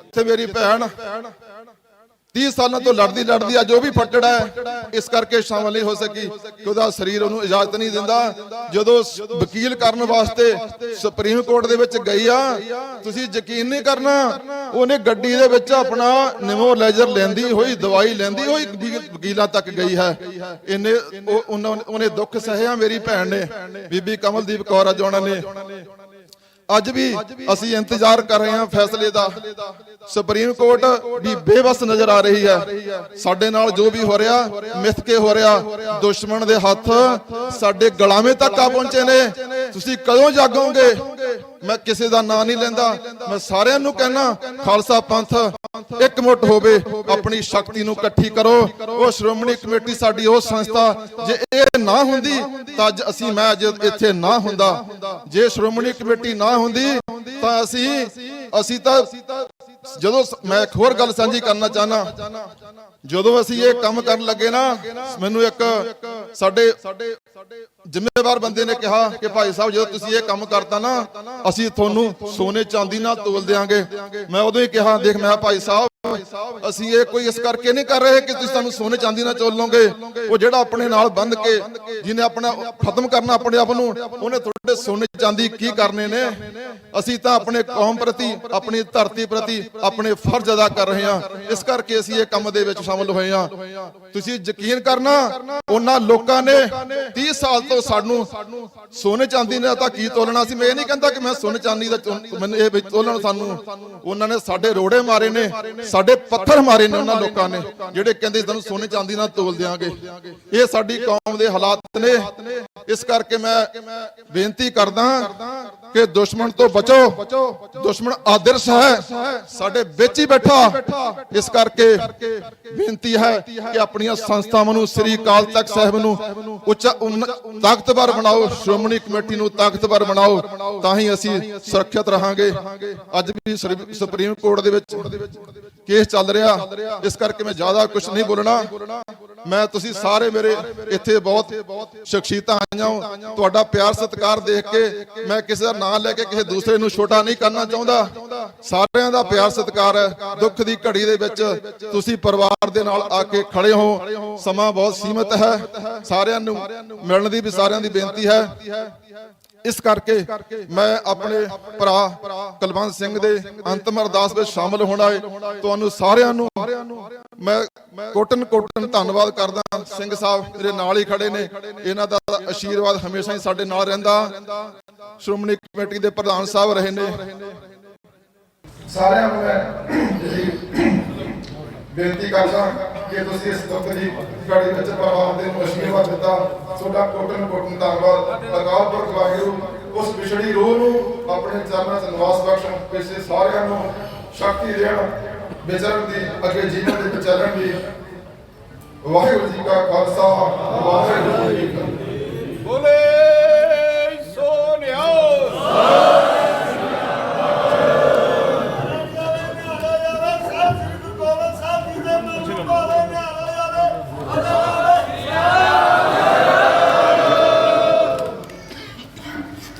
ਇੱਥੇ ਮੇਰੀ ਭੈਣ 30 ਸਾਲਾਂ ਤੋਂ ਲੜਦੀ ਲੜਦੀ ਅੱਜ ਉਹ ਵੀ ਫੱਟੜ ਹੈ। ਇਸ ਕਰਕੇ ਸ਼ਾਮਲ ਨਹੀਂ ਹੋ ਸਕੀ ਕਿ ਉਹਦਾ ਸਰੀਰ ਉਹਨੂੰ ਇਜਾਜ਼ਤ ਨਹੀਂ ਦਿੰਦਾ। ਜਦੋਂ ਵਕੀਲ ਕਰਨ ਵਾਸਤੇ ਸੁਪਰੀਮ ਕੋਰਟ ਦੇ ਵਿੱਚ ਗਈ ਆ, ਤੁਸੀਂ ਯਕੀਨ ਨਹੀਂ ਕਰਨਾ, ਉਹਨੇ ਗੱਡੀ ਦੇ ਵਿੱਚ ਆਪਣਾ ਨਿਮੋ ਲੈਂਦੀ ਹੋਈ, ਦਵਾਈ ਲੈਂਦੀ ਹੋਈ ਵਕੀਲਾਂ ਤੱਕ ਗਈ ਹੈ। ਇਹਨੇ ਉਹਨਾਂ- ਉਹਨੇ ਦੁੱਖ ਸਹਿਆ ਮੇਰੀ ਭੈਣ ਨੇ। ਬੀਬੀ ਕਮਲਦੀਪ ਕੌਰ ਅੱਜ ਨੇ। ਅੱਜ ਵੀ ਅਸੀਂ ਇੰਤਜ਼ਾਰ ਕਰ ਰਹੇ ਹਾਂ ਫੈਸਲੇ ਦਾ। ਸੁਪਰੀਮ ਕੋਰਟ ਵੀ ਬੇਵਸ ਨਜ਼ਰ ਆ ਰਹੀ ਹੈ। ਸਾਡੇ ਨਾਲ ਜੋ ਵੀ ਹੋ ਰਿਹਾ ਮਿੱਥ ਕੇ ਹੋ ਰਿਹਾ, ਦੁਸ਼ਮਣ ਦੇ ਹੱਥ ਸਾਡੇ ਗਲਾਵੇਂ ਤੱਕ ਆ ਪਹੁੰਚੇ ਨੇ। ਤੁਸੀਂ ਕਦੋਂ ਜਾਗੋਗੇ? ਮੈਂ ਕਿਸੇ ਦਾ ਨਾਂ ਨਹੀਂ ਲੈਂਦਾ। ਮੈਂ ਸਾਰਿਆਂ ਨੂੰ ਕਹਿਣਾ, ਖਾਲਸਾ ਪੰਥ। ਇੱਕ ਮੁੱਠ ਹੋਵੇ, ਆਪਣੀ ਸ਼ਕਤੀ ਨੂੰ ਇਕੱਠੀ ਕਰੋ। ਉਹ ਸ਼੍ਰੋਮਣੀ ਕਮੇਟੀ ਸਾਡੀ ਉਹ ਸੰਸਥਾ, ਜੇ ਇਹ ਨਾ ਹੁੰਦੀ, ਤਾਂ ਅੱਜ ਅਸੀਂ, ਮੈਂ ਅੱਜ ਇੱਥੇ ਨਾ ਹੁੰਦਾ। ਜੇ ਸ਼੍ਰੋਮਣੀ ਕਮੇਟੀ ਨਾ ਹੁੰਦੀ, ਤਾਂ ਅਸੀਂ ਅਸੀਂ ਤਾਂ ਜਦੋਂ ਮੈਂ ਇੱਕ ਹੋਰ ਗੱਲ ਸਾਂਝੀ ਕਰਨਾ ਚਾਹਨਾ, ਜਦੋਂ ਅਸੀਂ ਇਹ ਕੰਮ ਕਰਨ ਲੱਗੇ ਨਾ, ਮੈਨੂੰ ਇੱਕ ਸਾਡੇ ਸਾਡੇ ਜ਼ਿੰਮੇਵਾਰ ਬੰਦੇ ਨੇ ਕਿਹਾ ਕਿ ਭਾਈ ਸਾਹਿਬ, ਜਦੋਂ ਤੁਸੀਂ ਇਹ ਕੰਮ ਕਰਤਾ ਨਾ, ਅਸੀਂ ਤੁਹਾਨੂੰ ਸੋਨੇ ਚਾਂਦੀ ਨਾਲ ਤੋਲ ਦੇਾਂਗੇ ਮੈਂ ਉਦੋਂ ਹੀ ਕਿਹਾ, ਦੇਖ ਮੈਂ ਭਾਈ ਸਾਹਿਬ ਅਸੀਂ ਇਹ ਕੋਈ ਇਸ ਕਰਕੇ ਨਹੀਂ ਕਰ ਰਹੇ ਕਿ ਤੁਸੀਂ ਸਾਨੂੰ ਸੋਨੇ ਚਾਂਦੀ ਨਾਲ ਚੋਲੋਗੇ ਉਹ ਜਿਹੜਾ ਆਪਣੇ ਨਾਲ ਬੰਦ ਕੇ ਜਿਹਨੇ ਆਪਣਾ ਖਤਮ ਕਰਨਾ ਆਪਣੇ ਆਪ ਨੂੰ, ਉਹਨੇ ਤੁਹਾਡੇ ਸੋਨੇ ਚਾਂਦੀ ਕੀ ਕਰਨੇ ਨੇ? ਅਸੀਂ ਤਾਂ ਆਪਣੇ ਕੌਮ ਪ੍ਰਤੀ, ਆਪਣੀ ਧਰਤੀ ਪ੍ਰਤੀ, ਆਪਣੇ ਫਰਜ਼ ਅਦਾ ਕਰ ਰਹੇ ਹਾਂ। ਇਸ ਕਰਕੇ ਅਸੀਂ ਇਹ ਕੰਮ ਦੇ ਵਿੱਚ ਸ਼ਾਮਲ ਹੋਏ ਹਾਂ। ਤੁਸੀਂ ਯਕੀਨ ਕਰਨਾ, ਉਹਨਾਂ ਲੋਕਾਂ ਨੇ 30 ਸਾਲ ਤੋਂ ਸਾਨੂੰ ਸੋਨੇ ਚਾਂਦੀ ਨਾਲ ਤਾਂ ਕੀ ਤੋਲਣਾ? ਸੀ ਮੈਂ ਇਹ ਨਹੀਂ ਕਹਿੰਦਾ ਕਿ ਮੈਂ ਸੋਨੇ ਚਾਂਦੀ ਦਾ ਮੈਨੂੰ ਇਹ ਤੋਲਣ ਸਾਨੂੰ। ਉਹਨਾਂ ਨੇ ਸਾਡੇ ਰੋੜੇ ਮਾਰੇ ਨੇ ਸਾਡੇ ਪੱਥਰ ਮਾਰੇ ਨੇ ਉਹਨਾਂ ਲੋਕਾਂ ਨੇ ਜਿਹੜੇ ਕਹਿੰਦੇ ਤੁਹਾਨੂੰ ਸੋਨੇ ਚਾਂਦੀ ਨਾਲ ਤੋਲ ਦਿਆਂਗੇ। ਇਹ ਸਾਡੀ ਕੌਮ ਦੇ ਹਾਲਾਤ ਨੇ ਇਸ ਕਰਕੇ ਮੈਂ ਬੇਨਤੀ ਕਰਦਾ ਕਿ ਦੁਸ਼ਮਣ ਤੋਂ ਬਚੋ। ਦੁਸ਼ਮਣ ਆਦਰਸ਼ ਹੈ। ਸਾਡੇ ਵਿੱਚ ਹੀ ਬੈਠਾ। ਇਸ ਕਰਕੇ ਬੇਨਤੀ ਹੈ ਕਿ ਆਪਣੀਆਂ ਸੰਸਥਾਵਾਂ ਨੂੰ ਸ੍ਰੀ ਅਕਾਲ ਤਖਤ ਸਾਹਿਬ ਨੂੰ ਉੱਚਾ ਤਾਕਤਵਰ ਬਣਾਓ। ਸ਼੍ਰੋਮਣੀ ਕਮੇਟੀ ਨੂੰ ਤਾਕਤਵਰ ਬਣਾਓ। ਤਾਂ ਹੀ ਅਸੀਂ ਸੁਰੱਖਿਅਤ ਰਹਾਂਗੇ। ਅੱਜ ਵੀ ਸੁਪਰੀਮ ਕੋਰਟ ਦੇ ਵਿੱਚ ਕੇਸ ਚੱਲ ਰਿਹਾ। ਇਸ ਕਰਕੇ ਮੈਂ ਜ਼ਿਆਦਾ ਕੁਝ ਨਹੀਂ ਬੋਲਣਾ। ਮੈਂ, ਤੁਸੀਂ ਸਾਰੇ ਮੇਰੇ ਇੱਥੇ ਬਹੁਤ ਸ਼ਖਸੀਅਤਾਂ ਆਈਆਂ। ਤੁਹਾਡਾ ਪਿਆਰ, ਸਤਿਕਾਰ ਦੇਖ ਕੇ ਮੈਂ ਕਿਸੇ ਦਾ ਨਾਂ ਲੈ ਕੇ ਕਿਸੇ ਦੂਸਰੇ ਨੂੰ ਛੋਟਾ ਨਹੀਂ ਕਰਨਾ ਚਾਹੁੰਦਾ। ਸਾਰਿਆਂ ਦਾ ਪਿਆਰ ਸਤਿਕਾਰ ਹੈ ਦੁੱਖ ਦੀ ਘੜੀ ਦੇ ਵਿੱਚ ਤੁਸੀਂ ਪਰਿਵਾਰ ਦੇ ਨਾਲ ਆ ਕੇ ਖੜੇ ਹੋ। ਸਮਾਂ ਬਹੁਤ ਸੀਮਿਤ ਹੈ। ਸਾਰਿਆਂ ਨੂੰ ਮਿਲਣ ਦੀ ਵੀ ਸਾਰਿਆਂ ਦੀ ਬੇਨਤੀ ਹੈ। ਇਸ ਕਰਕੇ ਮੈਂ ਆਪਣੇ ਭਰਾ ਕੁਲਵੰਤ ਸਿੰਘ ਦੇ ਅੰਤਮ ਅਰਦਾਸ ਵਿੱਚ ਸ਼ਾਮਲ ਹੋਣਾ ਹੈ ਤੁਹਾਨੂੰ ਸਾਰਿਆਂ ਨੂੰ ਮੈਂ ਕੋਟਨ ਕੋਟਨ ਧੰਨਵਾਦ ਕਰਦਾ ਸਿੰਘ ਸਾਹਿਬ ਮੇਰੇ ਨਾਲ ਹੀ ਖੜੇ ਨੇ। ਇਹਨਾਂ ਦਾ ਆਸ਼ੀਰਵਾਦ ਹਮੇਸ਼ਾ ਹੀ ਸਾਡੇ ਨਾਲ ਰਹਿੰਦਾ। ਸ਼੍ਰੋਮਣੀ ਕਮੇਟੀ ਦੇ ਪ੍ਰਧਾਨ ਸਾਹਿਬ ਰਹੇ ਨੇ। ਸਾਰਿਆਂ ਨੂੰ ਮੈਂ ਜਿਹੜੀ ਬੇਨਤੀ ਕਰਦਾ ਕਿ ਤੁਸੀਂ ਇਸ ਦੁੱਖ ਦੀ ਘੜੀ ਵਿੱਚ ਪਰਿਵਾਰ ਦੇ ਨੂੰ ਦਿੱਤਾ। ਤੁਹਾਡਾ ਕੋਟਨ ਕੋਟਨ ਧੰਨਵਾਦ। ਅਕਾਲ ਪੁਰਖ ਵਾਹਿਗੁਰੂ ਉਸ ਵਿਛੜੀ ਰੋਹ ਨੂੰ ਆਪਣੇ ਚਰਨਾਂ 'ਚ ਨਿਵਾਸ ਬਖਸ਼ਣ। ਪਿਛੇ ਸਾਰਿਆਂ ਨੂੰ ਸ਼ਕਤੀ ਦੇਣ, ਵਿਚਰਨ ਦੀ, ਅੱਗੇ ਜੀਵਨ ਦੇ ਚੱਲਣ ਦੀ ਵਾਹਿਗੁਰੂ ਜੀ ਕਾ ਖਾਲਸਾ, ਵਾਹਿਗੁਰੂ ਜੀ ਕੀ ਫਤਿਹ।